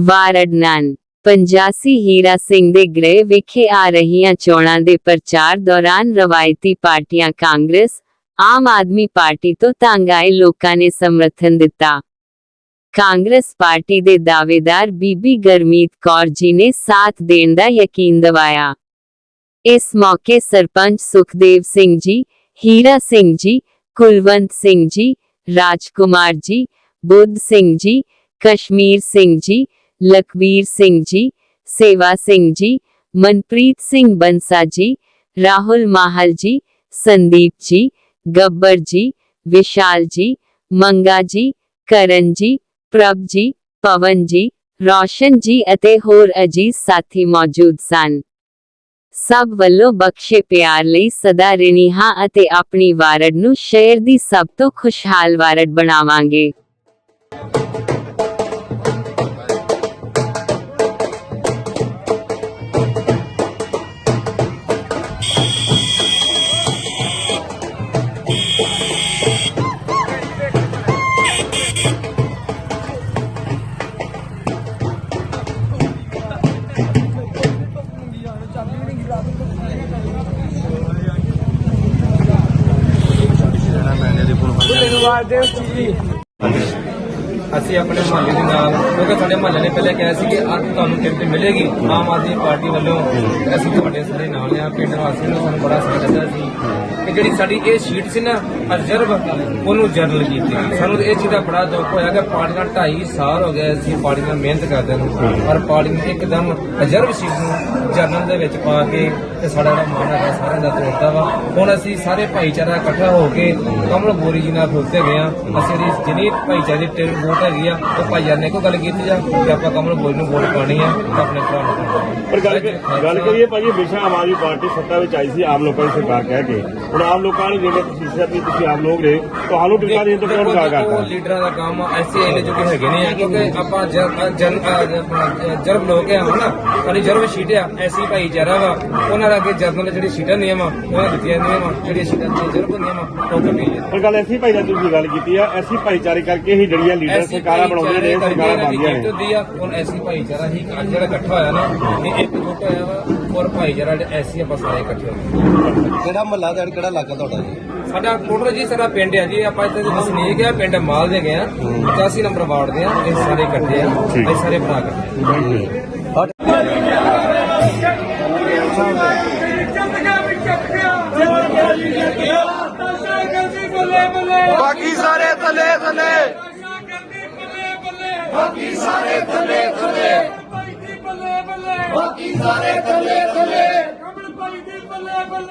ਵਾਰਡਨਨ, ਪੰਜਾਸੀ ਹੀਰਾ ਸਿੰਘ ਦੇ ਗ੍ਰਹਿ ਵਿਖੇ ਆ ਰਹੀਆਂ ਚੋਣਾਂ ਦੇ ਪ੍ਰਚਾਰ ਦੌਰਾਨ ਰਵਾਇਤੀ ਪਾਰਟੀਆਂ ਕਾਂਗਰਸ, ਆਮ ਆਦਮੀ ਪਾਰਟੀ ਤੋਂ ਤੰਗ ਆਏ ਲੋਕਾਂ ਨੇ ਸਮਰਥਨ ਦਿੱਤਾ। ਕਾਂਗਰਸ ਪਾਰਟੀ ਦੇ ਦਾਅਵੇਦਾਰ ਬੀਬੀ ਗਰਮੀਤ ਕੌਰ ਜੀ ਨੇ ਸਾਥ ਦੇਣ ਦਾ ਯਕੀਨ ਦਿਵਾਇਆ। ਇਸ ਮੌਕੇ ਸਰਪੰਚ ਸੁਖਦੇਵ ਸਿੰਘ ਜੀ, ਹੀਰਾ ਸਿੰਘ ਜੀ, ਕੁਲਵੰਤ ਸਿੰਘ ਜੀ, ਰਾਜਕੁਮਾਰ ਜੀ, ਬੁੱਧ ਸਿੰਘ ਜੀ, ਕਸ਼ਮੀਰ ਸਿੰਘ ਜੀ ਲਖਵੀਰ ਸਿੰਘ ਜੀ, ਸੇਵਾ ਸਿੰਘ ਜੀ, ਮਨਪ੍ਰੀਤ ਸਿੰਘ ਬੰਸਾ ਜੀ, ਰਾਹੁਲ ਮਾਹਲ ਜੀ, ਸੰਦੀਪ ਜੀ, ਗੱਬਰ ਜੀ, ਵਿਸ਼ਾਲ ਜੀ, ਮੰਗਾ ਜੀ, ਕਰਨ ਜੀ, ਪ੍ਰਭ ਜੀ, ਪਵਨ ਜੀ, ਰੌਸ਼ਨ ਜੀ ਅਤੇ ਹੋਰ ਅਜੀਜ਼ ਸਾਥੀ ਮੌਜੂਦ ਸਨ। ਸਭ ਵੱਲੋਂ ਬਖਸ਼ੇ ਪਿਆਰ ਲਈ ਸਦਾ ਰਿਣੀ ਹਾਂ ਅਤੇ ਆਪਣੀ ਵਾਰਡ ਨੂੰ ਸ਼ਹਿਰ ਦੀ ਸਭ ਤੋਂ ਖੁਸ਼ਹਾਲ ਵਾਰਡ ਬਣਾਵਾਂਗੇ। aguardem aqui. ਅਸੀਂ ਆਪਣੇ ਮੁਹੱਲੇ ਦੇ ਨਾਲ, ਕਿਉਂਕਿ ਸਾਡੇ ਮਹੱਲੇ ਨੇ ਪਹਿਲੇ ਕਿਹਾ ਸੀ ਕਿ ਅੱਜ ਤੁਹਾਨੂੰ ਟਿਕਟ ਮਿਲੇਗੀ ਆਮ ਆਦਮੀ ਪਾਰਟੀ ਵੱਲੋਂ। ਅਸੀਂ ਤੁਹਾਡੇ ਸਾਰੇ ਨਾਲ ਆ ਪਿੰਡ ਵਾਸੀਆਂ ਨੂੰ ਸਾਨੂੰ ਬੜਾ ਸਾਥ ਦਿੱਤਾ ਸੀ। ਕਿ ਜਿਹੜੀ ਸਾਡੀ ਇਹ ਸੀਟ ਸੀ ਨਾ ਰਿਜ਼ਰਵ ਉਹਨੂੰ ਜਨਰਲ ਕੀਤੀ। ਸਾਨੂੰ ਇਹ ਚੀਜ਼ ਦਾ ਬੜਾ ਦੁੱਖ ਹੋਇਆ ਕਿ ਪਾਰਟੀ ਨਾਲ 2.5 ਸਾਲ ਹੋ ਗਏ ਅਸੀਂ ਪਾਰਟੀ ਨਾਲ ਮਿਹਨਤ ਕਰਦੇ ਨੂੰ, ਪਰ ਪਾਰਟੀ ਨੇ ਇੱਕਦਮ ਰਿਜ਼ਰਵ ਸੀਟ ਨੂੰ ਜਨਰਲ ਦੇ ਵਿੱਚ ਪਾ ਕੇ ਤੇ ਸਾਡਾ ਜਿਹੜਾ ਮਨ ਹੈਗਾ, ਸਾਰਿਆਂ ਦਾ ਤੋੜਦਾ ਵਾ। ਹੁਣ ਅਸੀਂ ਸਾਰੇ ਭਾਈਚਾਰਾ ਇਕੱਠਾ ਹੋ ਕੇ ਕਮਲ ਬੋਰੀ ਜੀ ਨਾਲ ਖੁੱਲਤੇ ਗਏ ਆ ਅਸੀਂ ਇਹਦੀ ਜਿੰਨੀ ਭਾਈਚਾਰੇ ਦੀ ਟਿਕਟ ਵੋਟ ਹੈਗੀ ਆ ਉਹ ਭਾਈਚਾਰੇ ਨੇ ਇੱਕੋ ਗੱਲ ਕੀਤੀ ਆ ਕਿ ਆਪਾਂ ਕਮਲ ਬੋਰੀ ਨੂੰ ਵੋਟ ਪਾਣੀ ਆ ਤੇ ਆਪਣੇ ਭਰਾ ਨੂੰ। ਪਾਉਣੀ ਆ। ਪਰ ਗੱਲ ਗੱਲ ਕਰੀਏ ਭਾਜੀ ਹਮੇਸ਼ਾ ਆਮ ਆਦਮੀ ਪਾਰਟੀ ਸੱਤਾ ਵਿੱਚ ਆਈ ਸੀ ਆਮ ਲੋਕਾਂ ਦੀ ਸਰਕਾਰ ਕਹਿ ਕੇ। ਹੁਣ ਆਮ ਲੋਕਾਂ ਨੇ ਜਿਹੜੇ ਤੁਸੀਂ ਸਿਆ ਵੀ ਤੁਸੀਂ ਆਮ ਲੋਕ ਰਹੇ ਤੁਹਾਨੂੰ ਟਿਕਾ ਦੇਣ ਤੋਂ ਕੌਣ ਕਾ ਜੀ, ਕਰਦਾ? ਲੀਡਰਾਂ ਦਾ ਕੰਮ ਐਸੇ ਇਹਨੇ ਜੋ ਕਿ ਹੈਗੇ ਨੇ ਆ ਕਿਉਂਕਿ ਆਪਾਂ ਜਨ ਜਰਬ ਲੋਕ ਆ ਹਨਾ? ਸਾਡੀ ਜਰਬ ਸ਼ੀਟ ਆ ਐਸੀ ਭਾਈਚਾਰਾ ਵਾ ਉਹਨਾਂ ਦਾ ਅੱਗੇ ਜਰਨਲ ਜਿਹੜੀ ਸੀਟਾਂ ਨਹੀਂ ਵਾ ਉਹਨਾਂ ਦਿੱਤੀਆਂ ਨਹੀਂ ਵਾ ਜਿਹੜੀਆਂ ਸੀਟਾਂ ਤੇ ਜਰਬ ਨਹੀਂ ਵਾ ਉਹ ਜਾਂਦੀਆਂ। ਪਰ ਗੱਲ ਐਸੀ ਭਾਈ ਦਾ ਤੁਸੀਂ ਗੱਲ ਕੀਤੀ ਆ ਐਸੀ ਭਾਈਚਾਰੇ ਕਰਕੇ ਹੀ ਜਿਹੜੀਆਂ ਲੀਡਰ ਸਰਕਾਰਾਂ ਬਣਾਉਂਦੀਆਂ ਨੇ ਸਰਕਾਰਾਂ ਬਣਦੀਆਂ ਨੇ। ਹੁੰਦੀ ਆ ਹੁਣ ਐਸੀ ਭਾਈਚਾਰਾ ਹੀ ਅੱਜ ਜਿਹੜਾ ਇਕੱਠਾ ਹੋਇਆ ਨਾ ਇਹ ਇੱਕ ਗੁੱਟ ਹੋਇਆ ਵਾ ਔਰ ਭਾਈਚਾਰਾ ਜਿਹੜੇ ਐਸੀ ਆਪਾਂ ਸਾਰੇ ਇਕੱਠੇ ਹੋਏ। ਕਿਹੜਾ ਮਹੱਲਾ ਦਾ ਕਿਹੜਾ ਇਲਾਕਾ ਤੁਹਾਡਾ ਜੀ? ਸਾਡਾ ਟੋਟਲ ਜੀ ਸਾਡਾ ਪਿੰਡ ਆ ਜੀ ਆਪਾਂ ਇੱਥੇ ਵਸਨੀਕ ਆ ਪਿੰਡ ਮਾਲ ਦੇ ਗਏ ਆ 85 ਨੰਬਰ ਵਾਰਡ ਦੇ ਆ ਇਹ ਸਾਰੇ ਇਕੱਠੇ ਆ ਇਹ ਸਾਰੇ ਭਰਾ ਇਕੱਠੇ ਬਾਕੀ ਸਾਰੇ ਥੱਲੇ ਥੱਲੇ। ਬਾਕੀ ਸਾਰੇ ਥੱਲੇ ਥੱਲੇ